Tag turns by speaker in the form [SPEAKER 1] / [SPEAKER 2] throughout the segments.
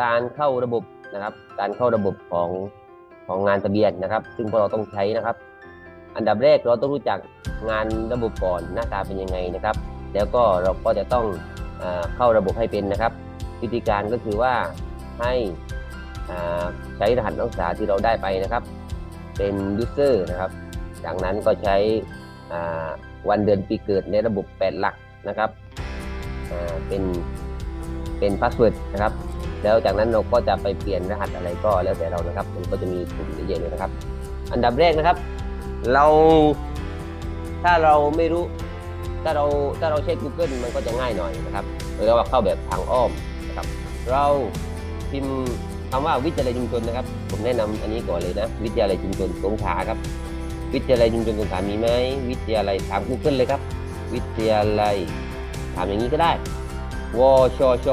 [SPEAKER 1] การเข้าระบบนะครับ การเข้าระบบของของงานทะเบียนนะครับ ซึ่งพวกเราต้องใช้นะครับ อันดับแรกเราต้องรู้จักงานระบบก่อนหน้าตาเป็นยังไงนะครับ แล้วก็เราก็จะต้องเอเข้าระบบให้เป็นนะครับวิธีการก็คือว่าให้ใช้รหัสนักศึกษาที่เราได้ไปนะครับ เป็น user นะครับ จากนั้นก็ใช้วันเดือนปีเกิดในระบบ 8 หลักนะครับเป็นเป็นพาสเวิร์ดนะครับ แล้วจากนั้นเราก็จะไปเปลี่ยนรหัสอะไรก็แล้วแต่เรานะครับ มันก็จะมีกลุ่มเยอะๆเลยนะครับ อันดับแรกนะครับ เราถ้าเราไม่รู้ ถ้าเราถ้าเราใช้ Google มันก็จะง่ายหน่อยนะครับเรียกว่าเข้าแบบทางอ้อมนะครับ เราพิมพ์คำว่าวิทยาลัยชุมชนนะครับ ผมแนะนำอันนี้ก่อนเลยนะ วิทยาลัยชุมชนสงขลาครับ วิทยาลัยชุมชนสงขลามีไหมวิทยาลัยถาม Google เลยครับ วิทยาลัยถามอย่างนี้ก็ได้วชช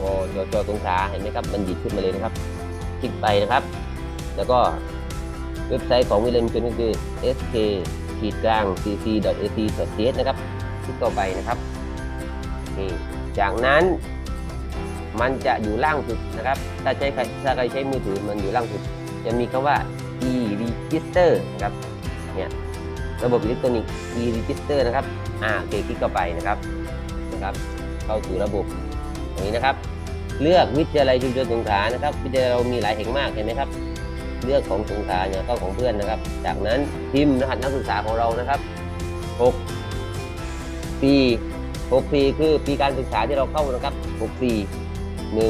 [SPEAKER 1] วชชสงขาเห็นไหมครับมันหยิบขึ้นมาเลยนะครับ คลิกไปนะครับ แล้วก็เว็บไซต์ของวิทยาลัยชุมชนก็คือ sk ขีดกลาง cc ac th นะครับ คลิกเข้าไปนะครับนี่จากนั้นมันจะอยู่ล่างสุดนะครับ ถ้าใช้ใครถ้าใครใช้มือถือมันอยู่ล่างสุด จะมีคำว่า e register นะครับเนี่ยระบบอิเล็กทรอนิกส์ e register นะครับอ่าโอเคคลิกเข้าไปนะครับนะครับ เข้าสู่ระบบ ตรงนี้นะครับ เลือกวิทยาลัยชุมชนสงขลานะครับ วิทยาลัยเรามีหลายแห่งมากเห็นไหมครับ เลือกของสงขลาเนี่ยก็ของเพื่อนนะครับ จากนั้นพิมพ์รหัสนักศึกษาของเรานะครับ 6 ปี 6 ปีคือปีการศึกษาที่เราเข้านะครับ6ปี1 9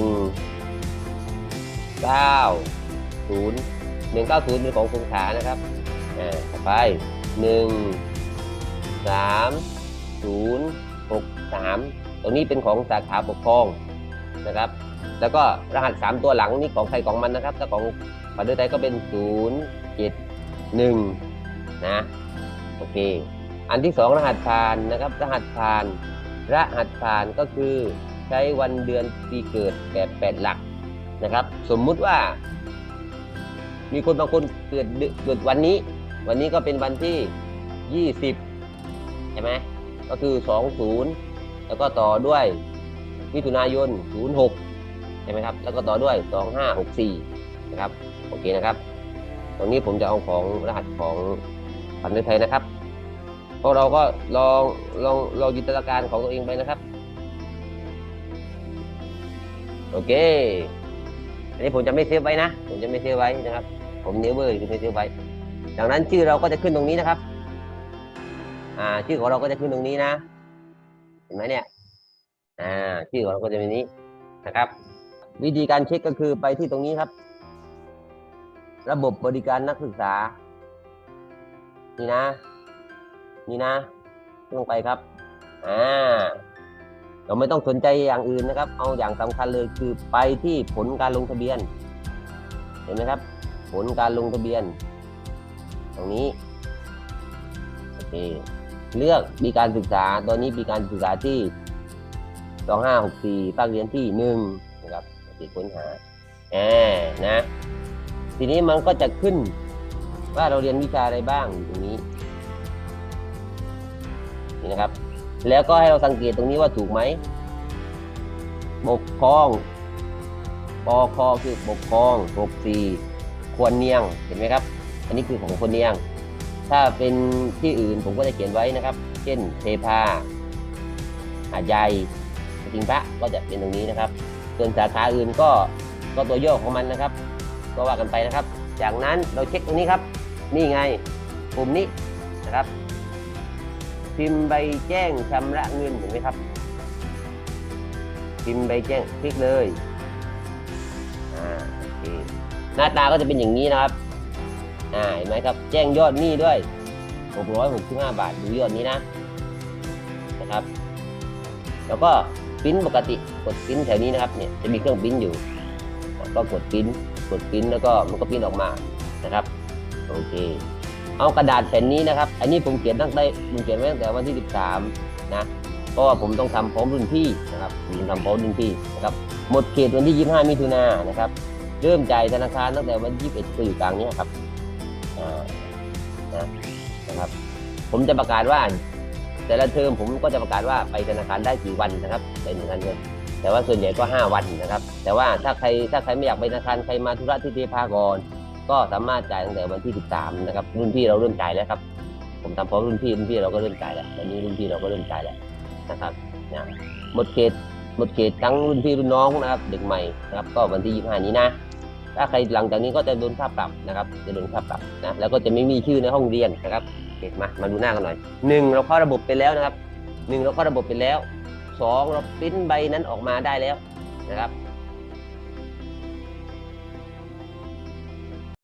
[SPEAKER 1] 0 1 9 0เป็นของสงขลานะครับอ่าต่อไป 1 3 0 6 3 ตรงนี้เป็นของสาขาปกครองนะครับ แล้วก็รหัส 3 ตัวหลังนี่ของใครของมันนะครับถ้าของประเทศไทยก็เป็น 0 7 1 นะโอเค อันที่สองรหัสผ่านนะครับ รหัสผ่าน รหัสผ่านก็คือใช้วันเดือนปีเกิดแบบแปดหลักนะครับ สมมุติว่า มีคนบางคนเกิดเดือนเกิดวันนี้ วันนี้ก็เป็นวันที่ 20 ใช่ไหมก็คือ 20 แล้วก็ต่อด้วยมิถุนายน 06 ใช่ไหมครับ แล้วก็ต่อด้วย 2564 นะครับ โอเคนะครับ ตรงนี้ผมจะเอาของรหัสของพันธุ์ไทยนะครับ พวกเราก็ลองลองลองจินตนาการของตัวเองไปนะครับ โอเค อันนี้ผมจะไม่เซฟไว้นะ ผมจะไม่เซฟไว้นะครับ ผมเนเวอร์คือไม่เซฟไว้ดังนั้นชื่อเราก็จะขึ้นตรงนี้นะครับ อ่า ชื่อของเราก็จะขึ้นตรงนี้นะ เห็นไหมเนี่ยอ่าชื่อของเราก็จะเป็นนี้นะครับ วิธีการเช็คก็คือไปที่ตรงนี้ครับ ระบบบริการนักศึกษา นี่นะ นี่นะลงไปครับอ่าเราไม่ต้องสนใจอย่างอื่นนะครับ เอาอย่างสำคัญเลยคือไปที่ผลการลงทะเบียน เห็นไหมครับ ผลการลงทะเบียน ตรงนี้ โอเค เลือกปีการศึกษา ตอนนี้ปีการศึกษาที่ 2564ภาคเรียนที่หนึ่งนะครับติดค้นหาแอบนะ ทีนี้มันก็จะขึ้นว่าเราเรียนวิชาอะไรบ้างอยู่ตรงนี้นี่นะครับ แล้วก็ให้เราสังเกตตรงนี้ว่าถูกไหมปกครองปอคอคือปกครองปกสีควรเนียง เห็นไหมครับ อันนี้คือของควรเนียง ถ้าเป็นที่อื่นผมก็จะเขียนไว้นะครับ เช่นเทพาหาดใหญ่จริงพระก็จะเป็นตรงนี้นะครับ ส่วนสาขาอื่นก็ก็ตัวย่อของมันนะครับ ก็ว่ากันไปนะครับ จากนั้นเราเช็คตรงนี้ครับ นี่ไงปุ่มนี้นะครับ พิมพ์ใบแจ้งชำระเงินเห็นไหมครับ พิมพ์ใบแจ้งคลิกเลยอ่าโอเคหน้าตาก็จะเป็นอย่างนี้นะครับ อ่าเห็นไหมครับ แจ้งยอดหนี้ด้วย 665 บาทดูยอดนี้นะนะครับ แล้วก็ปิ้นปกติกดปิ้นแถวนี้นะครับเนี่ยจะมีเครื่องปิ้นอยู่ก็กดปิ้นกดปิ้นแล้วก็มันก็ปิ้นออกมานะครับโอเค เอากระดาษแผ่นนี้นะครับ อันนี้ผมเขียนตั้งแต่ผมเขียนไว้ตั้งแต่วันที่ 13 นะเพราะว่าผมต้องทำพร้อมรุ่นพี่นะครับผมทำพร้อมรุ่นพี่นะครับหมดเขตวันที่ 25 มิถุนายนนะครับ เริ่มจ่ายธนาคารตั้งแต่วันที่ 21ก็อยู่กลางเนี้ยครับ อ่านะครับ ผมจะประกาศว่า แต่ละเทอมผมก็จะประกาศว่าไปธนาคารได้กี่วันนะครับในหนึ่งวันเดือนแต่ว่าส่วนใหญ่ก็ 5 วันนะครับ แต่ว่าถ้าใครถ้าใครไม่อยากไปธนาคารใครมาธุระที่เทพากรก็สามารถจ่ายตั้งแต่วันที่ 13 นะครับ รุ่นพี่เราเริ่มจ่ายแล้วครับ ผมทำพร้อมรุ่นพี่รุ่นพี่เราก็เริ่มจ่ายแล้ววันนี้รุ่นพี่เราก็เริ่มจ่ายแล้วนะครับนะหมดเขตหมดเขตทั้งรุ่นพี่รุ่นน้องนะครับ เด็กใหม่นะครับ ก็วันที่ 25 นี้นะ ถ้าใครหลังจากนี้ก็จะโดนค่าปรับนะครับ จะโดนค่าปรับนะ แล้วก็จะไม่มีชื่อในห้องเรียนนะครับโอเมามาดูหน้ากันหน่อยหนึ่งเราเข้าระบบไปแล้วนะครับหนึ่งเราเข้าระบบไปแล้วสองเราปริ้นใบนั้นออกมาได้แล้วนะครับ